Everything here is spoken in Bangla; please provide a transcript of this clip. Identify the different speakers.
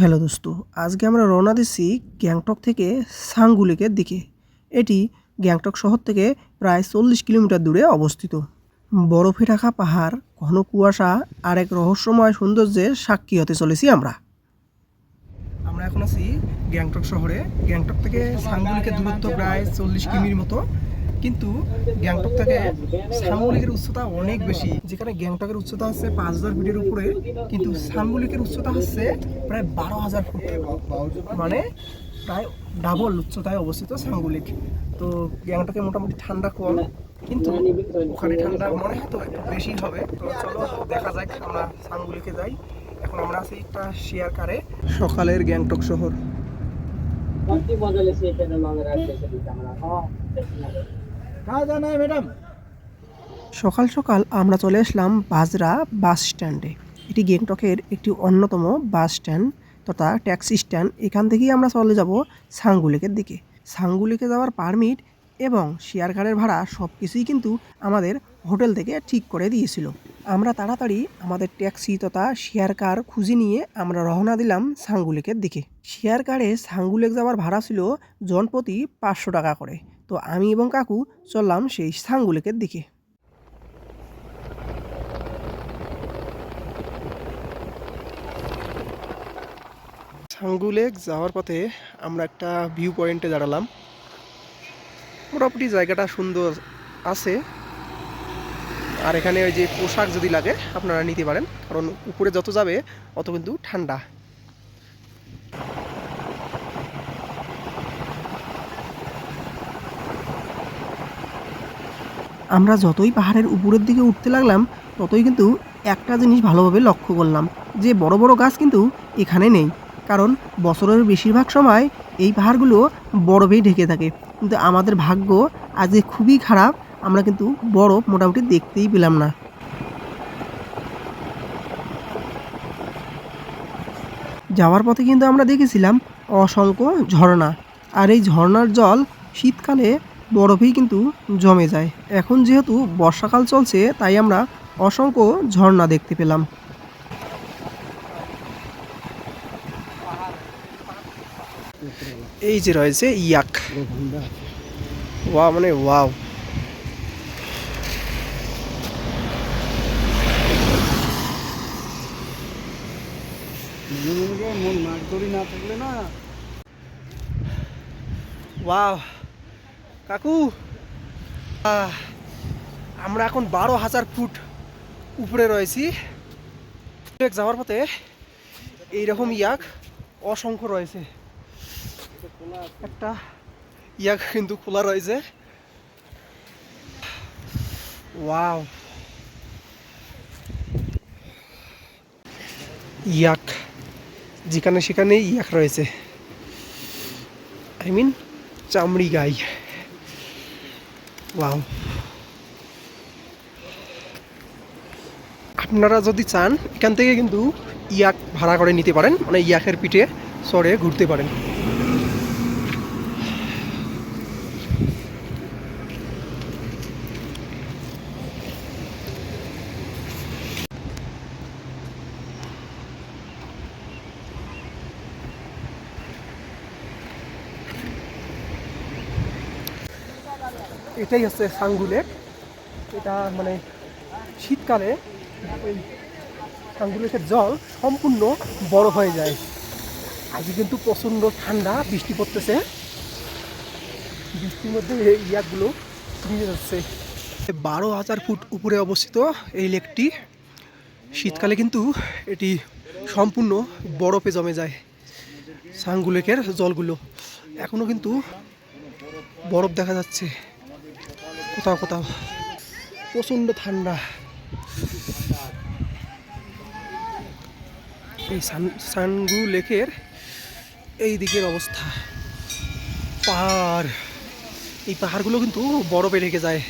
Speaker 1: হ্যালো দোস্ত, আজকে আমরা রওনা দিচ্ছি গ্যাংটক থেকে সাংগুলিকের দিকে। এটি গ্যাংটক শহর থেকে প্রায় চল্লিশ কিলোমিটার দূরে অবস্থিত। বরফে ঢাকা পাহাড়, ঘন কুয়াশা আর এক রহস্যময় সৌন্দর্যের সাক্ষী হতে চলেছি আমরা। আমরা এখন আছি গ্যাংটক শহরে। গ্যাংটক থেকে সাংগুলিকের দূরত্ব প্রায় চল্লিশ কিমির মতো। কিন্তু গ্যাংটক থেকে সাংগুলিকের উচ্চতা অনেক বেশি। যেখানে গ্যাংটকের উচ্চতা হচ্ছে পাঁচ হাজার ফিটের উপরে, কিন্তু সাংগুলিকের উচ্চতা হচ্ছে প্রায় বারো হাজার ফুট। মানে প্রায় ডাবল উচ্চতায় অবস্থিত সাংগুলিক তো গ্যাংটকে মোটামুটি ঠান্ডা কম কিন্তু ওখানে ঠান্ডা মনে হয় তো একটু বেশি হবে। তো চলো দেখা যাক, আমরা সাংগুলিকে যাই। এখন আমরা আছি একটা শেয়ার কারে, সকালের গ্যাংটক শহর। সকাল সকাল আমরা চলে আসলাম বাজরা বাস স্ট্যান্ডে। এটি গ্যাংটকের একটি অন্যতম বাস স্ট্যান্ড তথা ট্যাক্সি স্ট্যান্ড। এখান থেকেই আমরা চলে যাব সাঙ্গুলিকের দিকে। সাঙ্গুলিকে যাওয়ার পারমিট এবং শেয়ার কারের ভাড়া সব কিছুই কিন্তু আমাদের হোটেল থেকে ঠিক করে দিয়েছিল। আমরা তাড়াতাড়ি আমাদের ট্যাক্সি তথা শেয়ার কার খুঁজে নিয়ে আমরা রওনা দিলাম সাঙ্গুলিকের দিকে। শেয়ার কারে সাঙ্গুলেক যাওয়ার ভাড়া ছিল জনপ্রতি পাঁচশো টাকা করে। তো আমি এবং কাকু চললাম সেই সাংগুলিকের দিকে। সাঙ্গুলেক যাওয়ার পথে আমরা একটা ভিউ পয়েন্টে দাঁড়ালাম। মোটামুটি জায়গাটা সুন্দর আছে। আর এখানে ওই যে পোশাক যদি লাগে, আপনারা নিতে পারেন। কারণ উপরে যত যাবে, অত কিন্তু ঠান্ডা। আমরা যতই পাহাড়ের উপরের দিকে উঠতে লাগলাম, ততই কিন্তু একটা জিনিস ভালোভাবে লক্ষ্য করলাম, যে বড় বড় গাছ কিন্তু এখানে নেই। কারণ বছরের বেশিরভাগ সময় এই পাহাড়গুলো বরফেই ঢেকে থাকে। কিন্তু আমাদের ভাগ্য আজকে খুবই খারাপ, আমরা কিন্তু বরফ মোটামুটি দেখতেই পেলাম না। যাওয়ার পথে কিন্তু আমরা দেখেছিলাম অসংখ্য ঝর্ণা। আর এই ঝর্ণার জল শীতকালে বরফেই কিন্তু জমে যায়। এখন যেহেতু বর্ষাকাল চলছে তাই আমরা অসংখ্য ঝর্ণা দেখতে পেলাম। এই যে রয়েছে ইয়াক। ওয়া মানে ওয়াও।
Speaker 2: মন না থাকলে না।
Speaker 1: ওয়াও। কাকু আমরা এখন বারো হাজার ফুট উপরে রয়েছি। যাওয়ার পথে এইরকম ইয়াক অসংখ্য রয়েছে। একটা ইয়াক কিন্তু খোলা রয়েছে। ওয়াও। ইয়াক, যেখানে সেখানে ইয়াক রয়েছে। I mean চামড়ি guy. ওয়াও আপনারা যদি চান, এখান থেকে কিন্তু ইয়াক ভাড়া করে নিতে পারেন। মানে ইয়াকের পিঠে চড়ে ঘুরতে পারেন। এটাই হচ্ছে সাঙ্গুলেক এটা মানে শীতকালে ওই সাঙ্গুলেকের জল সম্পূর্ণ বড় হয়ে যায়। আজকে কিন্তু প্রচণ্ড ঠান্ডা, বৃষ্টি পড়তেছে। বৃষ্টির মধ্যে এই ইয়াকগুলো ভিজে যাচ্ছে। বারো হাজার ফুট উপরে অবস্থিত এই লেকটি। শীতকালে কিন্তু এটি সম্পূর্ণ বরফে জমে যায় সাঙ্গুলেকের জলগুলো। এখনও কিন্তু বরফ দেখা যাচ্ছে। কোথাও কোথাও। প্রচণ্ড ঠান্ডা। এই সান- সানগু লেকের এই দিকের অবস্থা। পাহাড়। এই পাহাড়গুলো কিন্তু বরফে রেখে যায়।